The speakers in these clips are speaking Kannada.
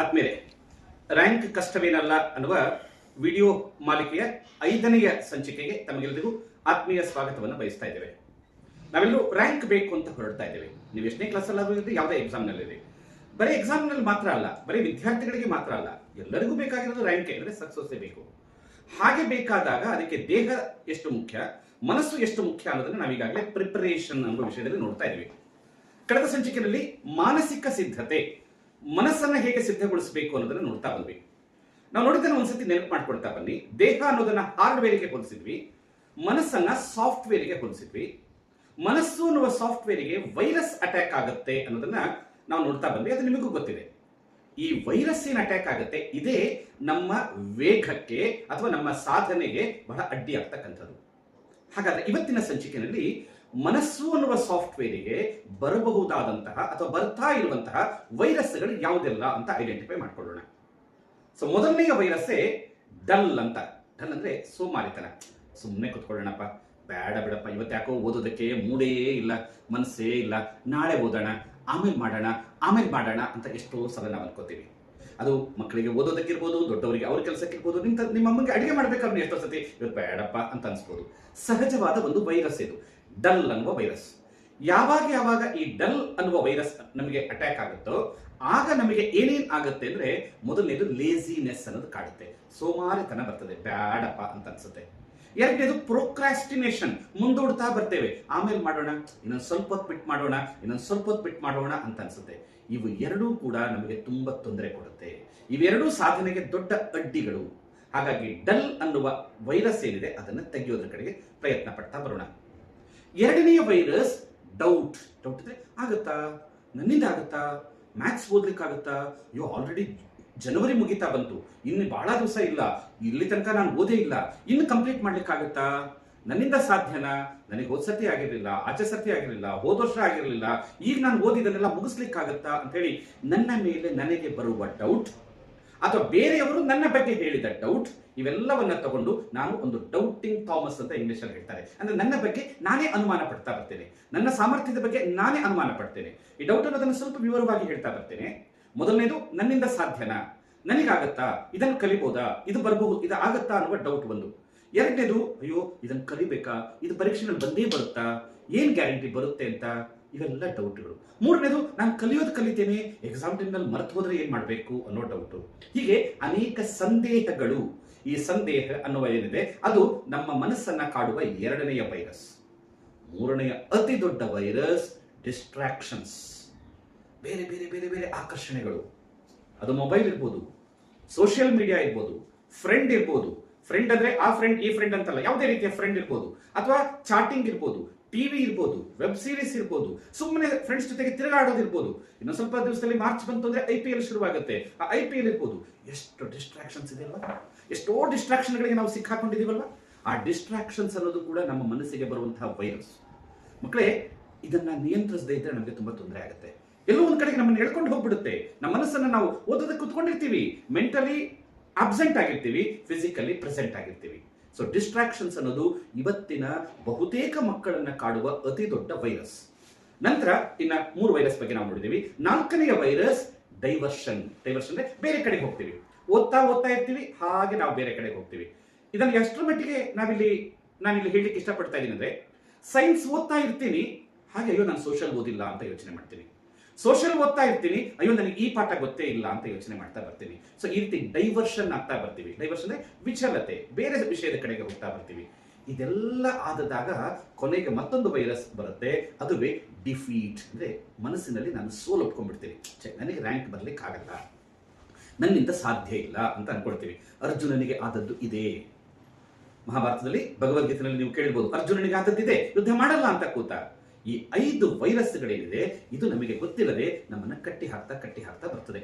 ಆದ್ಮೇಲೆ ರ್ಯಾಂಕ್ ಕಷ್ಟವೇನಲ್ಲ ಅನ್ನುವ ವಿಡಿಯೋ ಮಾಲಿಕೆಯ ಐದನೆಯ ಸಂಚಿಕೆಗೆ ತಮಗೆಲ್ಲರಿಗೂ ಆತ್ಮೀಯ ಸ್ವಾಗತವನ್ನು ಬಯಸ್ತಾ ಇದ್ದೇವೆ. ನಾವೆಲ್ಲರೂ ರ್ಯಾಂಕ್ ಬೇಕು ಅಂತ ಹೊರಡ್ತಾ ಇದ್ದೇವೆ. ನೀವು ಎಷ್ಟನೇ ಕ್ಲಾಸಲ್ಲಾದರೂ ಇರಲಿ, ಯಾವುದೇ ಎಕ್ಸಾಮ್ನಲ್ಲಿರಿ ಬರೀ ಎಕ್ಸಾಮ್ನಲ್ಲಿ ಮಾತ್ರ ಅಲ್ಲ, ಬರೀ ವಿದ್ಯಾರ್ಥಿಗಳಿಗೆ ಮಾತ್ರ ಅಲ್ಲ, ಎಲ್ಲರಿಗೂ ಬೇಕಾಗಿರೋದು ರ್ಯಾಂಕ್ ಅಂದರೆ ಸಕ್ಸಸ್ಸೇ ಬೇಕು. ಹಾಗೆ ಬೇಕಾದಾಗ ಅದಕ್ಕೆ ದೇಹ ಎಷ್ಟು ಮುಖ್ಯ, ಮನಸ್ಸು ಎಷ್ಟು ಮುಖ್ಯ ಅನ್ನೋದನ್ನು ನಾವೀಗಾಗಲೇ ಪ್ರಿಪರೇಷನ್ ಅನ್ನೋ ವಿಷಯದಲ್ಲಿ ನೋಡ್ತಾ ಇದ್ದೀವಿ. ಕಳೆದ ಸಂಚಿಕೆಯಲ್ಲಿ ಮಾನಸಿಕ ಸಿದ್ಧತೆ. ಮನಸ್ಸನ್ನ ಹೇಗೆ ಸಿದ್ಧಗೊಳಿಸಬೇಕು ಅನ್ನೋದನ್ನ ನೋಡ್ತಾ ಬಂದ್ವಿ. ನಾವು ನೋಡಿದ್ರೆ ಒಂದ್ಸತಿ ನೆನಪು ಮಾಡ್ಕೊಳ್ತಾ ಬನ್ನಿ. ದೇಹ ಅನ್ನೋದನ್ನ ಹಾರ್ಡ್ವೇರಿಗೆ ಹೊಲಿಸಿದ್ವಿ. ಮನಸ್ಸನ್ನ ಸಾಫ್ಟ್ವೇರಿಗೆ ಹೊಲಿಸಿದ್ವಿ. ಮನಸ್ಸು ಅನ್ನುವ ಸಾಫ್ಟ್ವೇರಿಗೆ ವೈರಸ್ ಅಟ್ಯಾಕ್ ಆಗುತ್ತೆ ಅನ್ನೋದನ್ನ ನಾವು ನೋಡ್ತಾ ಬಂದ್ವಿ. ಅದು ನಿಮಗೂ ಗೊತ್ತಿದೆ. ಈ ವೈರಸ್ ಏನು ಅಟ್ಯಾಕ್ ಆಗುತ್ತೆ? ಇದೇ ನಮ್ಮ ವೇಗಕ್ಕೆ ಅಥವಾ ನಮ್ಮ ಸಾಧನೆಗೆ ಬಹಳ ಅಡ್ಡಿ ಆಗ್ತಕ್ಕಂಥದ್ದು ಹಾಗಾದ್ರೆ ಇವತ್ತಿನ ಸಂಚಿಕೆಯಲ್ಲಿ ಮನಸ್ಸು ಅನ್ನುವ ಸಾಫ್ಟ್ವೇರಿಗೆ ಬರಬಹುದಾದಂತಹ ಅಥವಾ ಬರ್ತಾ ಇರುವಂತಹ ವೈರಸ್ಗಳು ಯಾವುದೆಲ್ಲ ಅಂತ ಐಡೆಂಟಿಫೈ ಮಾಡ್ಕೊಳ್ಳೋಣ. ಸೊ ಮೊದಲನೆಯ ವೈರಸ್ಸೇ ಡಲ್ ಅಂತ. ಡಲ್ ಅಂದ್ರೆ ಸೋಮಾರಿತನ. ಸುಮ್ಮನೆ ಕುತ್ಕೊಳ್ಳೋಣಪ್ಪ. ಬೇಡ ಬಿಡಪ್ಪ ಇವತ್ತು ಯಾಕೋ ಓದೋದಕ್ಕೆ ಮೂಡೇ ಇಲ್ಲ, ಮನಸ್ಸೇ ಇಲ್ಲ. ನಾಳೆ ಓದೋಣ, ಆಮೇಲೆ ಮಾಡೋಣ ಆಮೇಲೆ ಮಾಡೋಣ ಅಂತ ಎಷ್ಟೋ ಸಲ ನಾವು ಅನ್ಕೋತೀವಿ. ಅದು ಮಕ್ಕಳಿಗೆ ಓದೋದಕ್ಕಿರ್ಬೋದು, ದೊಡ್ಡವರಿಗೆ ಅವ್ರ ಕೆಲಸಕ್ಕಿರ್ಬೋದು ನಿಮ್ಮ ನಿಮ್ಮ ಅಮ್ಮಂಗೆ ಅಡುಗೆ ಮಾಡ್ಬೇಕಾದ್ರೆ ಎಷ್ಟೋ ಸತಿ ಇವತ್ತು ಬೇಡಪ್ಪ ಅಂತ ಅನ್ಸ್ಬೋದು. ಸಹಜವಾದ ಒಂದು ವೈರಸ್ ಇದು. ಡಲ್ ಅನ್ನುವ ವೈರಸ್ ಯಾವಾಗ ಯಾವಾಗ ಈ ಡಲ್ ಅನ್ನುವ ವೈರಸ್ ನಮಗೆ ಅಟ್ಯಾಕ್ ಆಗುತ್ತೋ, ಆಗ ನಮಗೆ ಏನೇನು ಆಗುತ್ತೆ ಅಂದ್ರೆ ಮೊದಲನೇದು ಲೇಸಿನೆಸ್ ಅನ್ನೋದು ಕಾಡುತ್ತೆ. ಸೋಮಾರಿತನ ಬರ್ತದೆ, ಬ್ಯಾಡಪ್ಪ ಅಂತ ಅನ್ಸುತ್ತೆ. ಎರಡನೇದು ಪ್ರೊಕ್ರಾಸ್ಟಿನೇಷನ್ ಮುಂದೂಡ್ತಾ ಬರ್ತೇವೆ. ಆಮೇಲೆ ಮಾಡೋಣ, ಇನ್ನೊಂದು ಸ್ವಲ್ಪ ಹೊತ್ತು ಬಿಟ್ಟು ಮಾಡೋಣ, ಇನ್ನೊಂದು ಸ್ವಲ್ಪ ಹೊತ್ತು ಬಿಟ್ಟು ಮಾಡೋಣ ಅಂತ ಅನ್ಸುತ್ತೆ. ಇವು ಎರಡೂ ಕೂಡ ನಮಗೆ ತುಂಬಾ ತೊಂದರೆ ಕೊಡುತ್ತೆ. ಇವೆರಡೂ ಸಾಧನೆಗೆ ದೊಡ್ಡ ಅಡ್ಡಿಗಳು. ಹಾಗಾಗಿ ಡಲ್ ಅನ್ನುವ ವೈರಸ್ ಏನಿದೆ, ಅದನ್ನು ತೆಗೆಯೋದ್ರ ಕಡೆಗೆ ಪ್ರಯತ್ನ ಪಡ್ತಾ ಬರೋಣ. ಎರಡನೆಯ ವೈರಸ್ ಡೌಟ್ ಡೌಟ್ ಅಂದ್ರೆ ಆಗುತ್ತಾ? ನನ್ನಿಂದ ಆಗುತ್ತಾ? ಮ್ಯಾಥ್ಸ್ ಓದ್ಲಿಕ್ಕಾಗುತ್ತಾ? ಅಯ್ಯೋ ಆಲ್ರೆಡಿ ಜನವರಿ ಮುಗಿತಾ ಬಂತು. ಇನ್ನು ಬಹಳ ದಿವಸ ಇಲ್ಲ. ಇಲ್ಲಿ ತನಕ ನಾನು ಓದೇ ಇಲ್ಲ. ಇನ್ನು ಕಂಪ್ಲೀಟ್ ಮಾಡ್ಲಿಕ್ಕಾಗುತ್ತಾ? ನನ್ನಿಂದ ಸಾಧ್ಯನಾ? ನನಗೆ ಹೋದ್ ಸರ್ತಿ ಆಗಿರಲಿಲ್ಲ, ಆಚೆ ಸತಿ ಆಗಿರಲಿಲ್ಲ, ಹೋದ ವರ್ಷ ಆಗಿರಲಿಲ್ಲ. ಈಗ ನಾನು ಓದಿದನ್ನೆಲ್ಲ ಮುಗಿಸ್ಲಿಕ್ಕಾಗತ್ತಾ? ಅಂತ ಹೇಳಿ ನನ್ನ ಮೇಲೆ ನನಗೆ ಬರುವ ಡೌಟ್ ಅಥವಾ ಬೇರೆಯವರು ನನ್ನ ಬಗ್ಗೆ ಹೇಳಿದ ಡೌಟ್ ಇವೆಲ್ಲವನ್ನ ತಗೊಂಡು ನಾನು ಒಂದು ಡೌಟಿಂಗ್ ಥಾಮಸ್ ಅಂತ ಇಂಗ್ಲಿಷ್ ಅಲ್ಲಿ ಹೇಳ್ತಾರೆ. ಅಂದ್ರೆ ನನ್ನ ಬಗ್ಗೆ ನಾನೇ ಅನುಮಾನ ಪಡ್ತಾ ಬರ್ತೇನೆ. ನನ್ನ ಸಾಮರ್ಥ್ಯದ ಬಗ್ಗೆ ನಾನೇ ಅನುಮಾನ ಪಡ್ತೇನೆ. ಈ ಡೌಟ್ ಅನ್ನೋದನ್ನು ಸ್ವಲ್ಪ ವಿವರವಾಗಿ ಹೇಳ್ತಾ ಬರ್ತೇನೆ. ಮೊದಲನೇದು, ನನ್ನಿಂದ ಸಾಧ್ಯನಾ? ನನಗಾಗತ್ತಾ? ಇದನ್ನು ಕಲಿಬಹುದಾ ಇದು ಬರಬಹುದು ಇದು ಆಗತ್ತಾ ಅನ್ನುವ ಡೌಟ್ ಒಂದು ಎರಡನೇದು, ಅಯ್ಯೋ, ಇದನ್ನು ಕಲಿಬೇಕಾ? ಇದು ಪರೀಕ್ಷೆನಲ್ಲಿ ಬಂದೇ ಬರುತ್ತಾ? ಏನ್ ಗ್ಯಾರಂಟಿ ಬರುತ್ತೆ ಅಂತ? ಇವೆಲ್ಲ ಡೌಟ್ಗಳು ಮೂರನೇದು, ನಾನು ಕಲಿಯೋದು ಕಲಿತೇನೆ ಎಕ್ಸಾಮ್ ಟೈಮ್ನಲ್ಲಿ ಮರ್ತು ಹೋದರೆ ಏನು ಮಾಡಬೇಕು ಅನ್ನೋ ಡೌಟು ಹೀಗೆ ಅನೇಕ ಸಂದೇಹಗಳು. ಈ ಸಂದೇಹ ಅನ್ನುವ ಏನಿದೆ, ಅದು ನಮ್ಮ ಮನಸ್ಸನ್ನು ಕಾಡುವ ಎರಡನೆಯ ವೈರಸ್ ಮೂರನೆಯ ಅತಿ ದೊಡ್ಡ ವೈರಸ್ ಡಿಸ್ಟ್ರಾಕ್ಷನ್ಸ್ ಬೇರೆ ಬೇರೆ ಬೇರೆ ಬೇರೆ ಆಕರ್ಷಣೆಗಳು. ಅದು ಮೊಬೈಲ್ ಇರ್ಬೋದು ಸೋಷಿಯಲ್ ಮೀಡಿಯಾ ಇರ್ಬೋದು ಫ್ರೆಂಡ್ ಇರ್ಬೋದು. ಫ್ರೆಂಡ್ ಅಂದ್ರೆ ಆ ಫ್ರೆಂಡ್ ಈ ಫ್ರೆಂಡ್ ಅಂತಲ್ಲ, ಯಾವುದೇ ರೀತಿಯ ಫ್ರೆಂಡ್ ಇರ್ಬೋದು. ಅಥವಾ ಚಾಟಿಂಗ್ ಇರ್ಬೋದು. ಟಿವಿ ಇರ್ಬೋದು ವೆಬ್ ಸೀರೀಸ್ ಇರ್ಬೋದು, ಸುಮ್ಮನೆ ಫ್ರೆಂಡ್ಸ್ ಜೊತೆಗೆ ತಿರುಗಾಡೋದಿರ್ಬೋದು ಇನ್ನೊಂದು ಸ್ವಲ್ಪ ದಿವಸದಲ್ಲಿ ಮಾರ್ಚ್ ಬಂತು ಅಂದ್ರೆ ಐ ಪಿ ಎಲ್ ಶುರುವಾಗುತ್ತೆ. ಆ ಐ ಪಿ ಎಲ್ ಇರ್ಬೋದು. ಎಷ್ಟು ಡಿಸ್ಟ್ರಾಕ್ಷನ್ಸ್ ಇದೆ ಅಲ್ವಾ ಎಷ್ಟೋ ಡಿಸ್ಟ್ರಾಕ್ಷನ್ಗಳಿಗೆ ನಾವು ಸಿಕ್ಕಾಕೊಂಡಿದ್ದೀವಲ್ಲ ಆ ಡಿಸ್ಟ್ರಾಕ್ಷನ್ಸ್ ಅನ್ನೋದು ಕೂಡ ನಮ್ಮ ಮನಸ್ಸಿಗೆ ಬರುವಂತಹ ವೈರಸ್ ಮಕ್ಕಳೇ ಇದನ್ನ ನಿಯಂತ್ರಿಸದೇ ಇದ್ರೆ ನಮಗೆ ತುಂಬಾ ತೊಂದರೆ ಆಗುತ್ತೆ. ಎಲ್ಲೋ ಒಂದ್ ಕಡೆಗೆ ನಮ್ಮನ್ನು ಎಳ್ಕೊಂಡು ಹೋಗ್ಬಿಡುತ್ತೆ. ನಮ್ಮ ಮನಸ್ಸನ್ನ ನಾವು ಓದೋದಕ್ಕೆ ಕುತ್ಕೊಂಡಿರ್ತೀವಿ. ಮೆಂಟಲಿ ಅಬ್ಸೆಂಟ್ ಆಗಿರ್ತೀವಿ ಫಿಸಿಕಲಿ ಪ್ರೆಸೆಂಟ್ ಆಗಿರ್ತೀವಿ. ಸೊ ಡಿಸ್ಟ್ರಾಕ್ಷನ್ಸ್ ಅನ್ನೋದು ಇವತ್ತಿನ ಬಹುತೇಕ ಮಕ್ಕಳನ್ನ ಕಾಡುವ ಅತಿ ದೊಡ್ಡ ವೈರಸ್ ನಂತರ ಇನ್ನ ಮೂರು ವೈರಸ್ ಬಗ್ಗೆ ನಾವು ನೋಡಿದೀವಿ. ನಾಲ್ಕನೆಯ ವೈರಸ್ ಡೈವರ್ಷನ್ ಡೈವರ್ಷನ್ ಅಂದ್ರೆ ಬೇರೆ ಕಡೆಗೆ ಹೋಗ್ತೀವಿ. ಓದ್ತಾ ಓದ್ತಾ ಇರ್ತೀವಿ, ಹಾಗೆ ನಾವು ಬೇರೆ ಕಡೆಗೆ ಹೋಗ್ತೀವಿ. ಇದನ್ನು ಎಷ್ಟರ ಮಟ್ಟಿಗೆ ನಾವಿಲ್ಲಿ, ನಾನಿಲ್ಲಿ ಹೇಳಲಿಕ್ಕೆ ಇಷ್ಟಪಡ್ತಾ ಇದ್ದೀನಿ ಅಂದ್ರೆ ಸೈನ್ಸ್ ಓದ್ತಾ ಇರ್ತೀನಿ, ಹಾಗೆ ಅಯ್ಯೋ ನಾನು ಸೋಷಿಯಲ್ ಓದಿಲ್ಲ ಅಂತ ಯೋಚನೆ ಮಾಡ್ತೀನಿ. ಸೋಷಿಯಲ್ ಓದ್ತಾ ಇರ್ತೀನಿ. ಅಯ್ಯೋ ನನಗೆ ಈ ಪಾಠ ಗೊತ್ತೇ ಇಲ್ಲ ಅಂತ ಯೋಚನೆ ಮಾಡ್ತಾ ಬರ್ತೀನಿ ಸೊ ಈ ರೀತಿ ಡೈವರ್ಷನ್ ಆಗ್ತಾ ಬರ್ತೀವಿ. ಡೈವರ್ಷನ್ ಅಂದ್ರೆ ವಿಚಲತೆ. ಬೇರೆ ವಿಷಯದ ಕಡೆಗೆ ಹೋಗ್ತಾ ಬರ್ತೀವಿ. ಇದೆಲ್ಲ ಆದದಾಗ ಕೊನೆಗೆ ಮತ್ತೊಂದು ವೈರಸ್ ಬರುತ್ತೆ. ಅದುವೇ ಡಿಫೀಟ್ ಅಂದ್ರೆ ಮನಸ್ಸಿನಲ್ಲಿ ನಾನು ಸೋಲು ಒಪ್ಕೊಂಡ್ಬಿಡ್ತೀನಿ. ಛೆ, ನನಗೆ ರ್ಯಾಂಕ್ ಬರ್ಲಿಕ್ಕೆ ಆಗಲ್ಲ. ನನ್ನಿಂದ ಸಾಧ್ಯ ಇಲ್ಲ ಅಂತ ಅನ್ಕೊಳ್ತೀವಿ. ಅರ್ಜುನನಿಗೆ ಆದದ್ದು ಇದೆ. ಮಹಾಭಾರತದಲ್ಲಿ ಭಗವದ್ಗೀತೆಯಲ್ಲಿ ನೀವು ಕೇಳಿರ್ಬೋದು ಅರ್ಜುನನಿಗೆ ಆದದ್ದಿದೆ. ಯುದ್ಧ ಮಾಡಲ್ಲ ಅಂತ ಕೂತ. ಈ ಐದು ವೈರಸ್ಗಳೇನಿದೆ ಇದು ನಮಗೆ ಗೊತ್ತಿಲ್ಲದೆ ನಮ್ಮನ್ನ ಕಟ್ಟಿ ಹಾಕ್ತಾ ಕಟ್ಟಿ ಹಾಕ್ತಾ ಬರ್ತದೆ.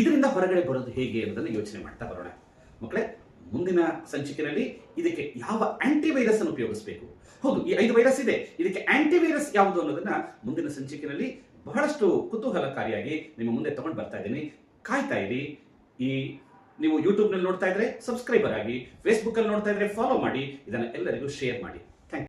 ಇದರಿಂದ ಹೊರಗಡೆ ಬರೋದು ಹೇಗೆ ಅನ್ನೋದನ್ನ ಯೋಚನೆ ಮಾಡ್ತಾ ಬರೋಣ. ಮಕ್ಕಳೇ, ಮುಂದಿನ ಸಂಚಿಕೆಯಲ್ಲಿ ಇದಕ್ಕೆ ಯಾವ ಆಂಟಿ ವೈರಸ್ ಅನ್ನು ಉಪಯೋಗಿಸಬೇಕು? ಹೌದು, ಈ ಐದು ವೈರಸ್ ಇದೆ. ಇದಕ್ಕೆ ಆಂಟಿ ವೈರಸ್ ಯಾವುದು ಅನ್ನೋದನ್ನ ಮುಂದಿನ ಸಂಚಿಕೆಯಲ್ಲಿ ಬಹಳಷ್ಟು ಕುತೂಹಲಕಾರಿಯಾಗಿ ನಿಮ್ಮ ಮುಂದೆ ತಗೊಂಡು ಬರ್ತಾ ಇದ್ದೀನಿ. ಕಾಯ್ತಾ ಇರಿ. ಈ ನೀವು ಯೂಟ್ಯೂಬ್ನಲ್ಲಿ ನೋಡ್ತಾ ಇದ್ರೆ ಸಬ್ಸ್ಕ್ರೈಬರ್ ಆಗಿ ಫೇಸ್ಬುಕ್ ಅಲ್ಲಿ ನೋಡ್ತಾ ಇದ್ರೆ ಫಾಲೋ ಮಾಡಿ, ಇದನ್ನ ಎಲ್ಲರಿಗೂ ಶೇರ್ ಮಾಡಿ.